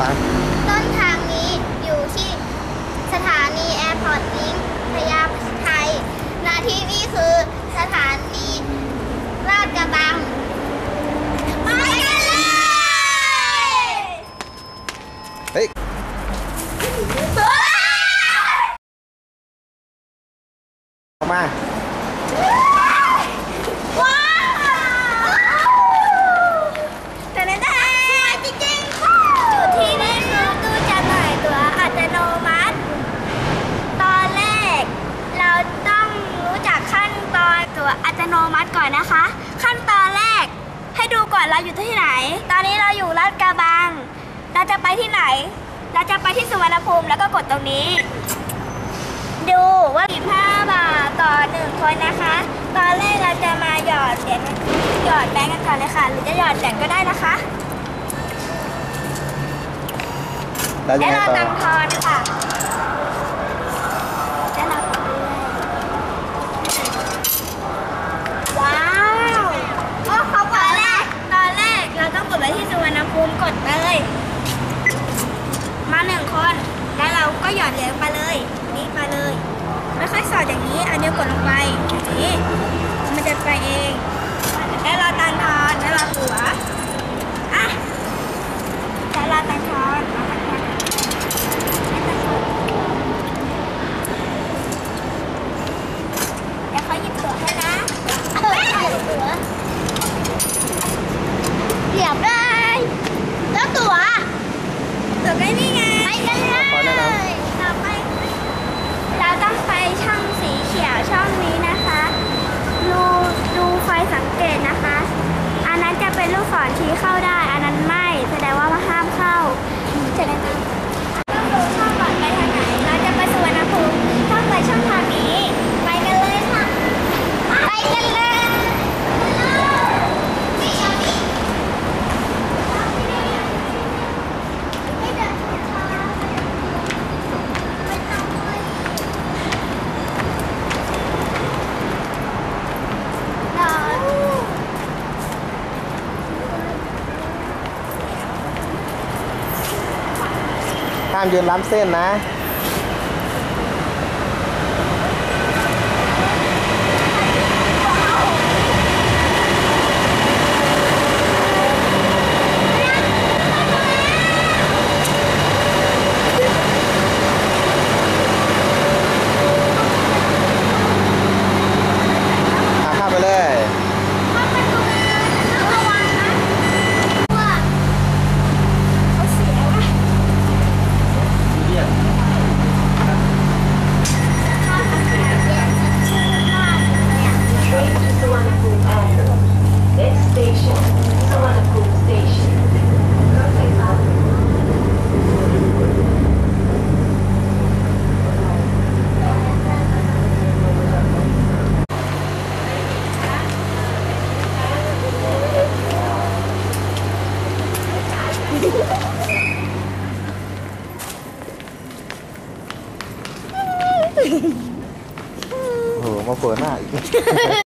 ตามต้นทางนี้อยู่ที่สถานีแอร์พอร์ตลิงพญาไทนาที่นี่คือสถานีราชกระบังไปกันเลย เฮ้ย อัตโนมัติก่อนนะคะ ขั้นตอนแรกให้ดูก่อนเราอยู่ที่ไหน ตอนนี้เราอยู่ลาดกระบัง เราจะไปที่ไหน เราจะไปที่สุวรรณภูมิแล้วก็กดตรงนี้ ดูว่า15บาทต่อหนึ่งคนนะคะ ตอนแรกเราจะมาหยอดเหรียญหยอดแบงก์กันก่อนเลยค่ะ หรือจะหยอดเหรียญก็ได้นะคะแล้วยัแล้งวไงเราต่อตังทอนค่ะแล้วเรากดด้วยว้าวโอ้เขาตอนแรก ตอนแรกเราต้องกดไปที่สุวรรณภูมิกดเลย มาหนึ่งคน แล้วเราก็ หยอดเหรียญไปเลย นี่ไปเลยไม่ค่อยสอดอย่างนี้อานิ้วกดลงไปอย่างนี้มันจะไปเองแล้วเราตังทอนแล้วเราหัวอะแล้วเราตังทอนตังทอนเดี๋ยวเขาหยิบตัวให้นะเออใช่ตั๋วเหยียบได้แล้วตัวตัวก็นี่ไง ไปกันเลยต่อไป เราต้องไปช่องสีเขียวช่องนี้นะคะ ดูดูไฟสังเกตนะคะ อันนั้นจะเป็นลูกศร ชี้เข้าได้อันนั้นไม่แสดงว่าห้ามเข้าใช่ไหมคะต้องดูช่องก่อนไปทางไหน เราจะไปสุวรรณภูมิต้องไปช่องทางนี้ ไปกันเลยค่ะ ไปกันเลยไม่เดินช้าๆไม่ต้องเลย นอน ห้ามยืนล้ำเส้นนะ อะเข้าไปเลย เข้าไปตรงนั้นระวังนะว่าเขาเสียว่ะข้าวผัดแกงเย็นสดชื่นมากเลยอะ Train to Suvarnabhumi Airport. Next station, Suvarnabhumi Station. รถไฟฟ้า โอ้โหมาเปิดหน้าอีก